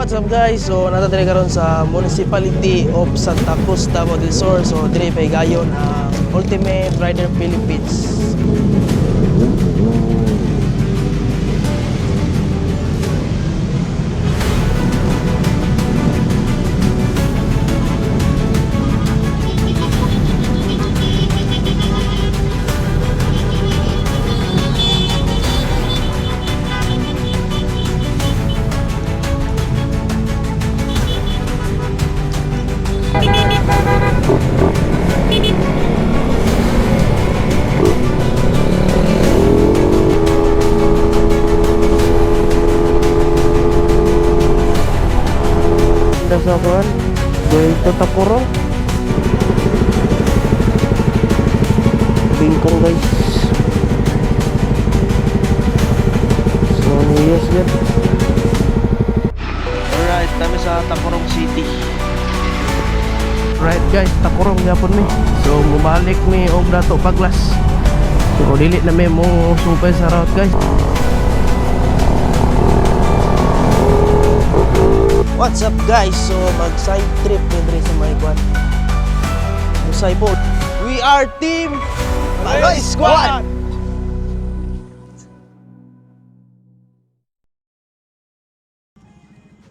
What's up guys? So natadiri karon sa Municipality of Santa Cruz, Davao del Sur. So dire pay gayon ang Ultimate Rider Philippines. Sa kuan, dito tapuro. Bingkong guys. So, yes yan. Alright, kami sa Tacorong City. Right guys, Tacorong yapon mi. So, mubalik mi og dato paglas. So, dili na mi mo supay sa route guys. What's up guys? So mag side trip ni diri sa may kwan. Musay po. We are team Panoy Squad.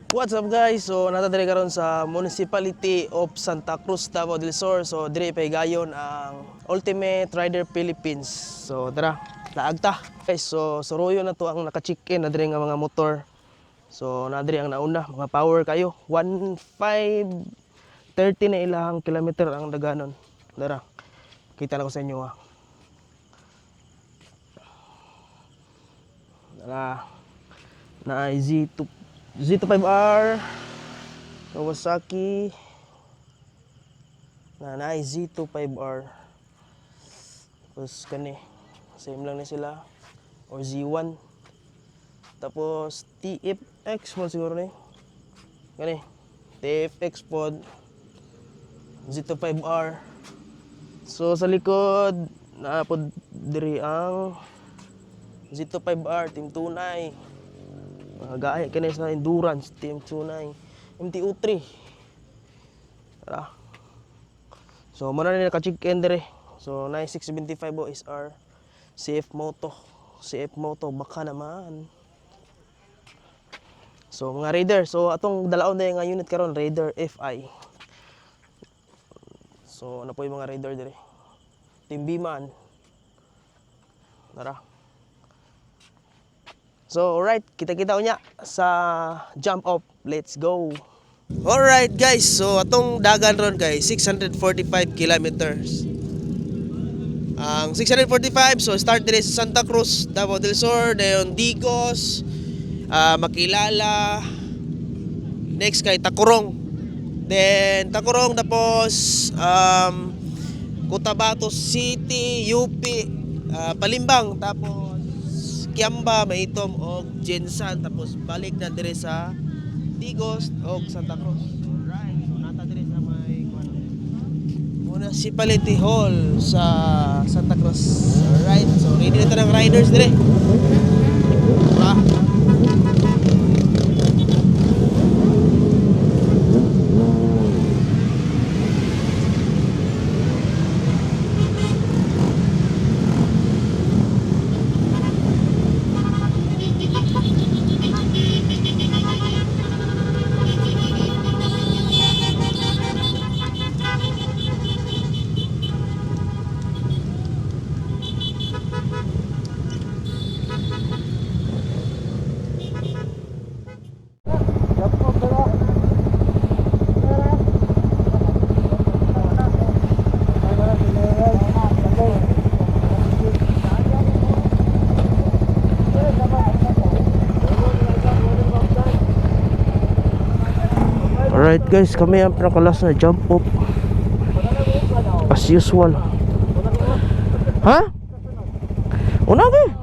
What's up guys? So natadiri karon sa Municipality of Santa Cruz, Davao del Sur. So dire pay gayon ang Ultimate Rider Philippines. So tara, laag ta. Guys, so suruyo na to ang naka-check-in na dire nga mga motor. So nadiri ang nauna, mga power kayo. 1.530 na ilang kilometer ang daganon. Dara. Kita na ko sa inyo ha. Dara. Na Z2 Z25R Kawasaki na na Z25R tapos kani same lang ni sila or Z1 tapos TFX mo siguro ni. Gani. TFX pod. Z25R. So sa likod na pod diri ang Z25R Team Tunay. Mga gaya kani sa Endurance Team Tunay. MTU3. Tara. So muna na naka-check-in diri. So 9675 o SR. CF Moto. CF Moto baka naman. So mga Raider, so atong dalaon na nga unit karon Raider FI. So ano po yung mga Raider dire? Team Biman. Tara. So alright, kita-kita unya sa jump off. Let's go. Alright guys, so atong dagan ron kay 645 kilometers. Ang 645, so start dire sa Santa Cruz, Davao del Sur, dayon Digos, ah, Makilala, next kay Takurong. Then Takurong tapos um, Cotabato City, UP, ah, Palimbang, tapos Kiamba, Maitom o Jensan tapos balik na dire sa Digos o Santa Cruz. Alright, so nata dire sa may Hall sa Santa Cruz. Alright, so ready na ng riders dire. Alright guys, kami ang pinakalas na jump up As usual Ha? Una ba?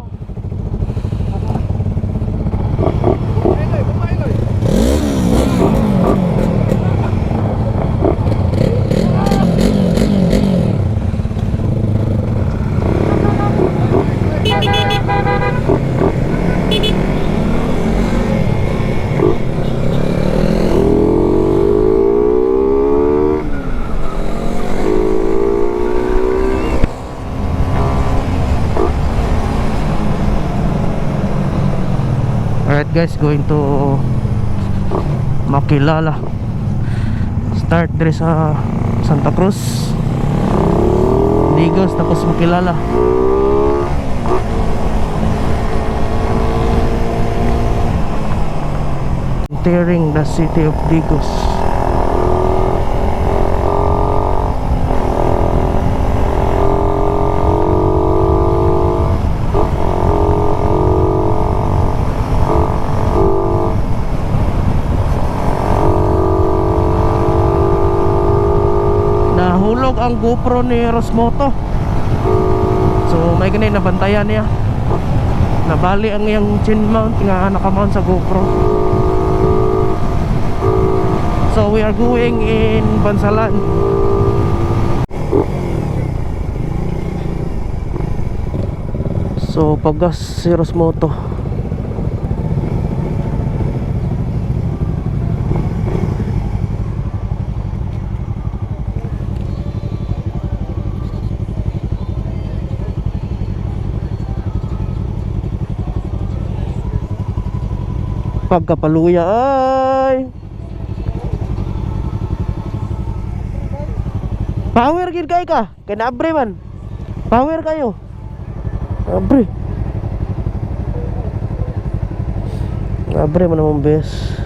Guys going to Makilala. Start dire sa Santa Cruz. Digos tapos Makilala. Entering the city of Digos ang GoPro ni Rosmoto. So may ganun nabantayan niya. Nabali ang iyang chin mount nga nakamount sa GoPro. So we are going in Bansalan. So paggas si Rosmoto pagkapaluya ay. Power gid kay ka. Kay naabre man. Power kayo. Abre. Abre man namang bes.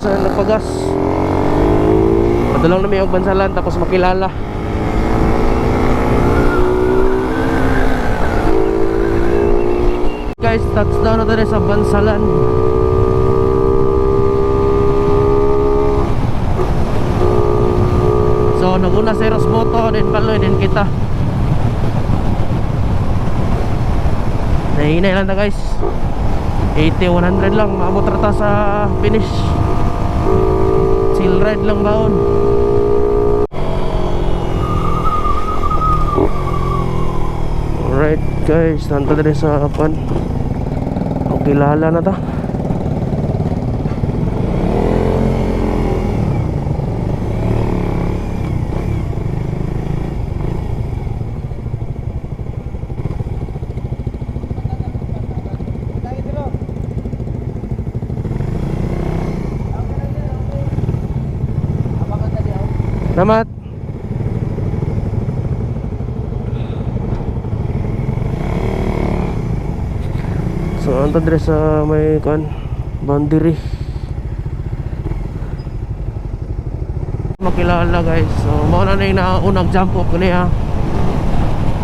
Sa nagpagas padulong na may og bansalan tapos makilala guys touchdown na tayo sa Bansalan. So naguna si Rosmoto din paloy din kita. Nahinay lang na guys. 80-100 lang maabot rata sa finish. Chill ride lang baon Alright guys, nanta din sa pan. Kilala na ta. Salamat. So, anto dire sa may kan boundary. Makilala guys. So, mo na na yung naunang jump off ko niya.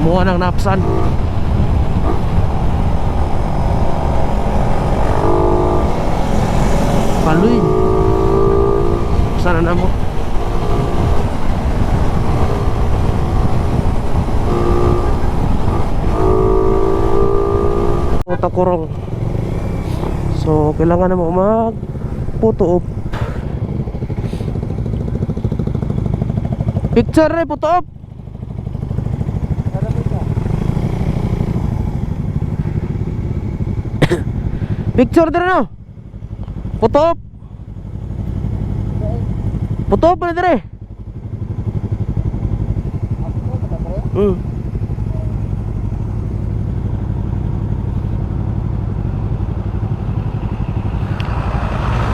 Muha ng napsan. Paluin. Sana na mo. Takurong. So, kailangan na mo mag photo op. Picture rin, photo op. Picture din no. Photo op. Photo op na dire. Hmm.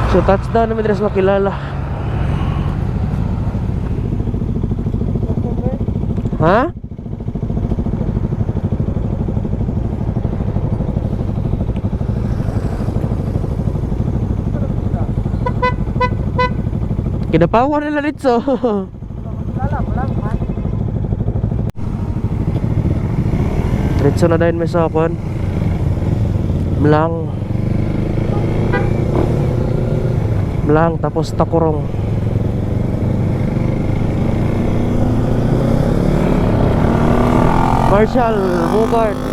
So touchdown namin dito sa makilala. Ha? Kinapawan nila dito. Diretso na dahil may sakon. Mlang. Mlang tapos takurong. Marshall, Bogart.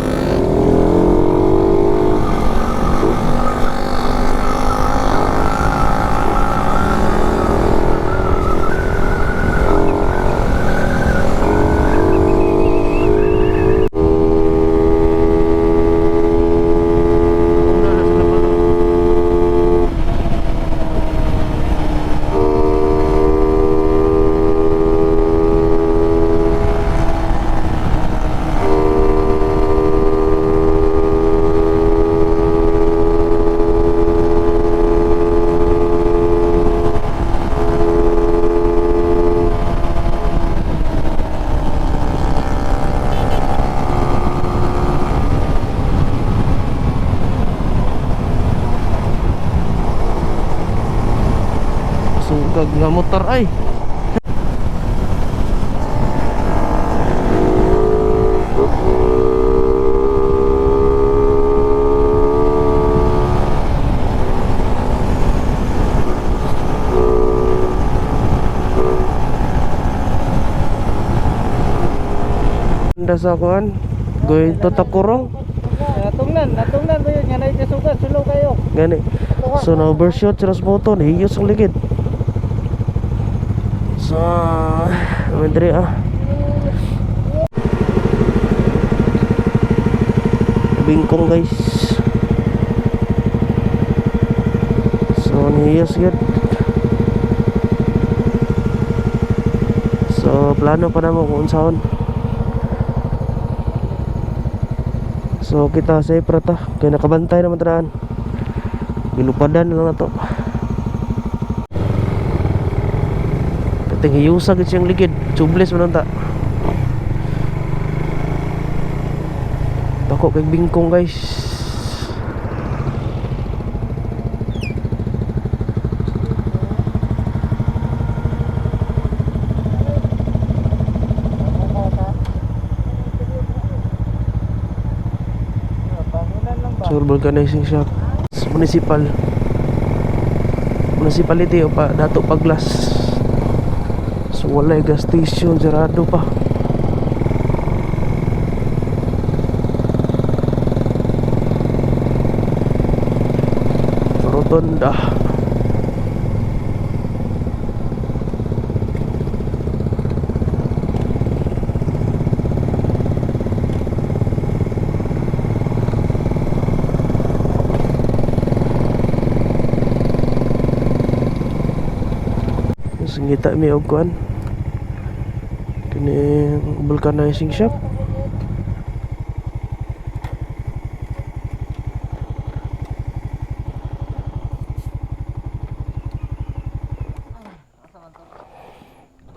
Nga motor ay. Sa kuan. Going to Takurong. Natungnan, natungnan ko yun. Yan ay kasugat. Sulo kayo. Gani. So na overshot sa moto, hiyos ang ligid. Naman diri ah. Bingkong guys. So, nihiyos gid. So, plano pa namo kung saan. So, kita sa ta. Kaya nakabantay naman tanaan. Gilupadan lang na to. Kating hiyusa gid siyang ligid. Tubeless man ta. Tako kay bingkong guys. Sur vulcanizing shop. Municipal. Municipality o pa dato paglas. So walay gas station sarado pa. Rotonda. Singita mi og kuan. Vulcanizing shop.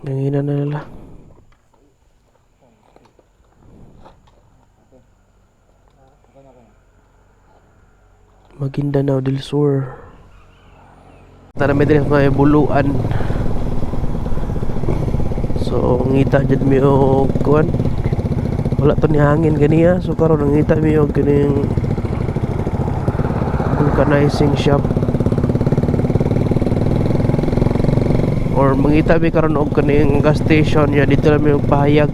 Nanginan na nila. Maguindanao del Sur. Tara may diri mga buluan. So ngita jud mi og kuan. Wala to ni hangin ganiya. So karon nangita mi og kining vulcanizing shop. Or mangita mi karon og kining gas station ya dito lang mi og pahayag.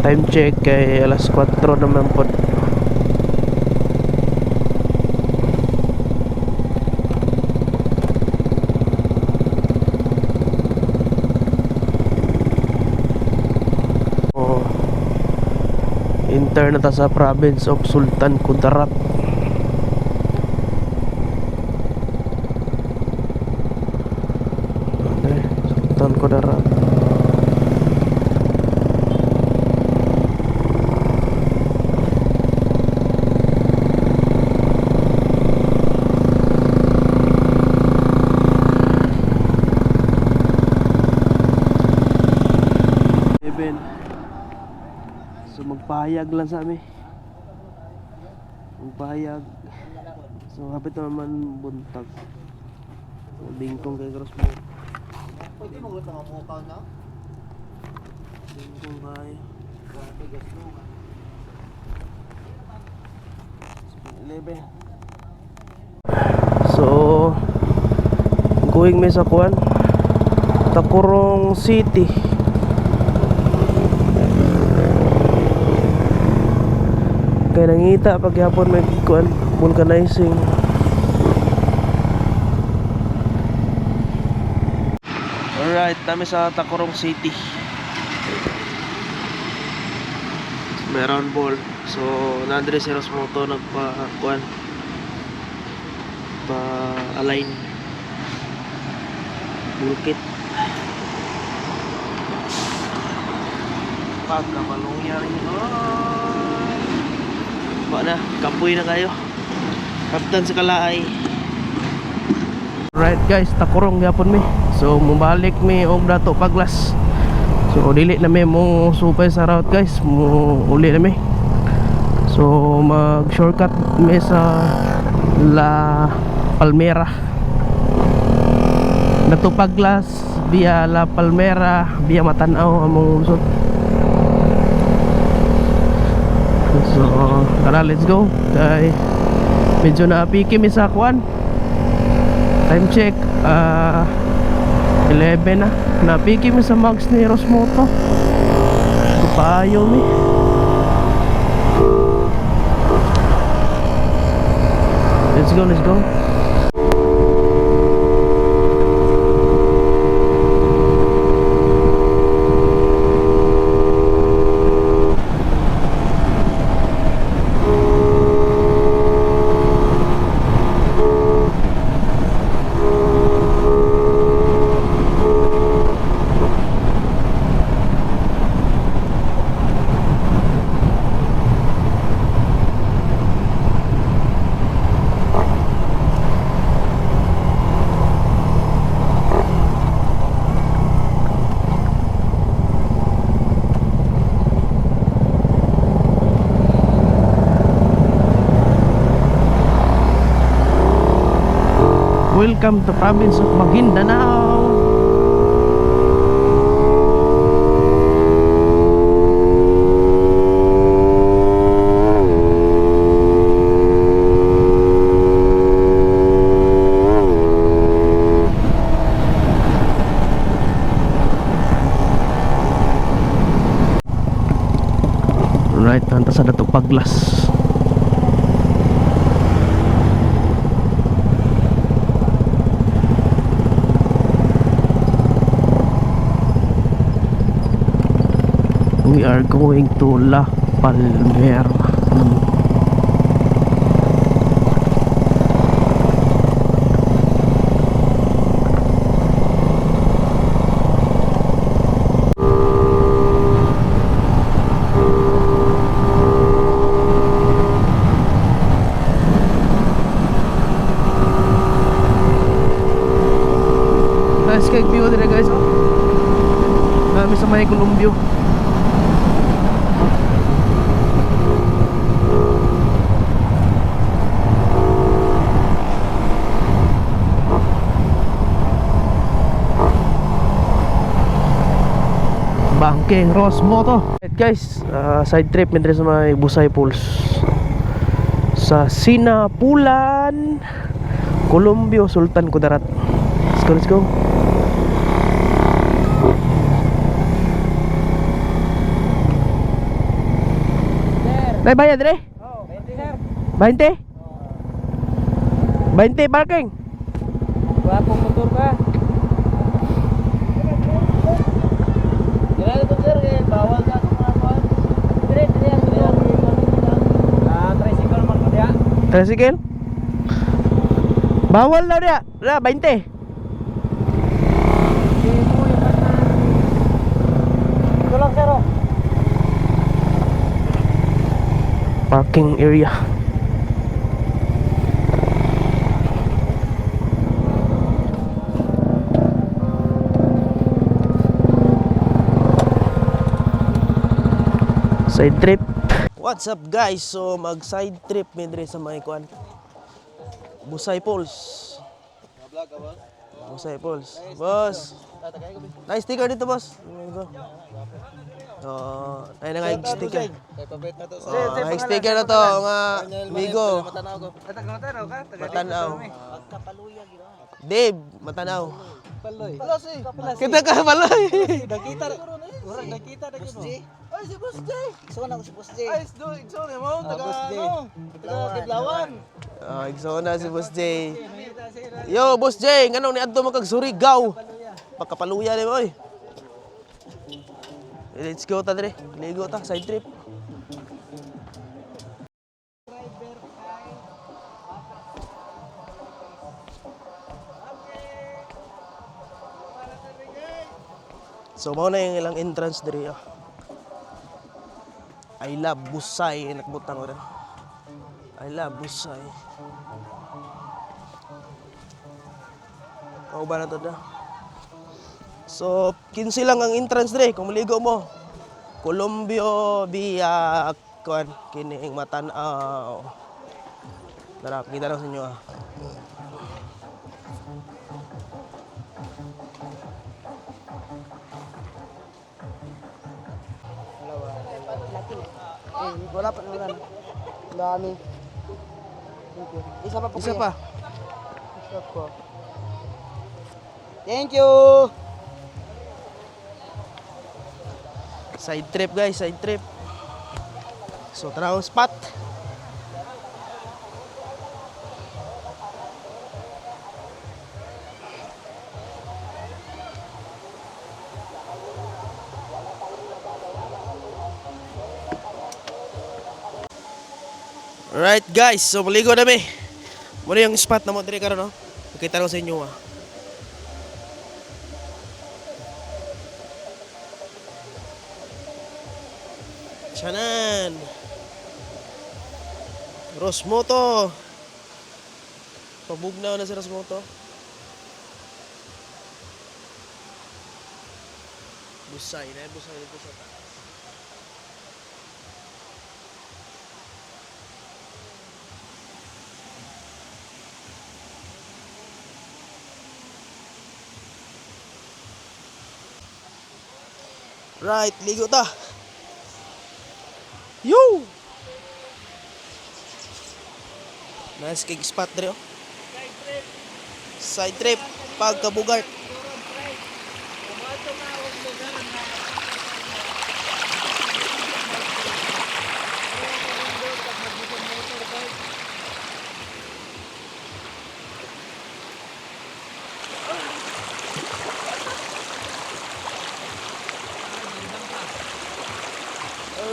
Time check kay alas 4 naman pod. Oh. Intern na ta sa province of Sultan Kudarat. Okay, Sultan Kudarat. So magpahayag lang sa amin. Magpahayag. So hapit na naman buntag. Bingkong kay cross mo. Pwede mo ulit ang mukha na? Bingkong kay. Grabe, gasto ka. 11. So going me sa kuan. Takurong City. Kaya nangita paghapon may kuan vulcanizing. Alright, dami sa Takurong City. Meron ball. So, nandre si Rosmoto nagpa kuan pa align bulkit pagkamalungya rin oh. Ba na kapoy na kayo. Kaptan sa kalaay. Right guys takurong yapon mi. So mubalik mi og dato paglas. So dili na mi mo supay sa route guys. Mo uli na mi. So mag shortcut mi sa La Palmera. Natupaglas via La Palmera via Matanaw among lusot. So, tara let's go. Kay medyo naapiki mi sa kwan. Time check ah 11 na. Napiki mi sa mags ni Rosmoto. Payo mi. Let's go, let's go. Welcome to province of Maguindanao. Right, hanta sa dato paglas. We are going to La Palmera. Nice kay view dito guys. Oh. Dami sa may Columbio. Bangking Ross Moto. Right guys, ah, side trip medre sa may Busay Pools. Sa Sinapulan, Columbio, Sultan Kudarat. Let's go, let's go. Nay bayad re? Oh, 20 sir. 20? 20 parking. Gwapong motor ka. Tricycle? Bawal daw dia. Ra 20. Ito lang sir, oh. Parking area. Side trip. What's up guys? So mag side trip mi diri sa mga kuan. Busay Falls. Busay Falls. Boss. Nice sticker dito, boss. Oh, ay na nga sticker. Oh, ay sticker na to nga Migo. Matanaw ka? Matanaw. Dave, Matanaw. Paloy. Kita ka paloy. Nakita nakita na. Ay, si Boss J. So na si Boss J. Ay, do, so na mo. Taga ano? Taga Kidlawan. Oh, igsona si Boss J. Yo, Boss J, nganong ni adto magkag Surigao. Pagkapaluya ni oy. Let's go ta dire. Ligo ta side trip. So mao na yung ilang entrance dire. ah. I love Busay nakbutang ko. I love Busay. Mao ba na to na? So, 15 lang ang entrance dire kung mo. Colombio via kuan kining Matanaw. Tara, kita lang sa inyo ah. Eh, wala pa naman. Dami. Thank you. Isa pa po Isa kuya. pa. Isa po. Thank you. Side trip guys, side trip. So tara ang spot. Alright guys, so maligo na mi. Muna yung spot na mo diri karon no. Nakita ko sa inyo ah. Tiyanan. Rosmoto. Pabugnaw na si Rosmoto. Busay na, busay dito sa taas. Right, ligo ta. Yo! Nice cake spot dre oh. Side trip. Pagkabugart.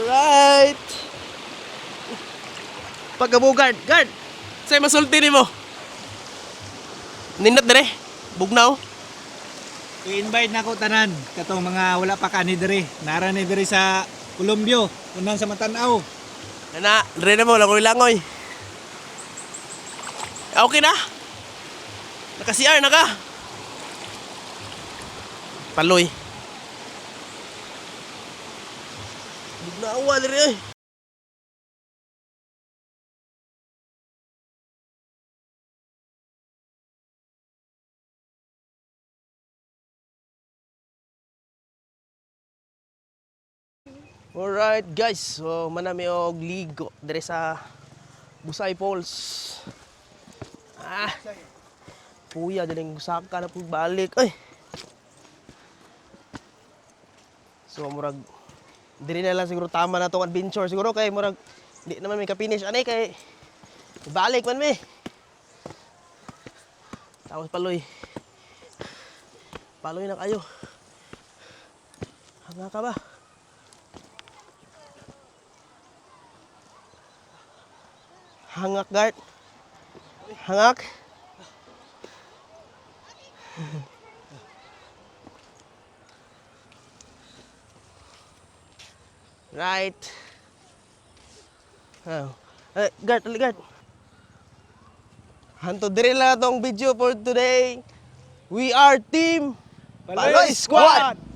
Alright. Pagkabugart. Guard! Sa'yo masulti ni mo. Nindot dire. Bugnaw. I-invite na ko tanan katong mga wala pa kani diri. Nara ni diri sa Colombio, unan sa Matanaw. Nana, dire na mo, langoy-langoy. Ah, Okay na? Naka-CR na ka? Paloy. Bugnawa dire eh. Alright guys, so manami og ligo dire sa Busay Falls. Ah. Puya dining gusaka na pug balik. Ay. So murag diri na lang siguro tama na tong adventure siguro kay murag di naman may ka-finish ani kay balik man mi. Tapos paloy. Paloy na kayo. Hanga ka ba? Hangak guard. Hangak. right. Oh. Eh, guard, ali guard. Hanto dire lang tong video for today. We are team Paloy Squad.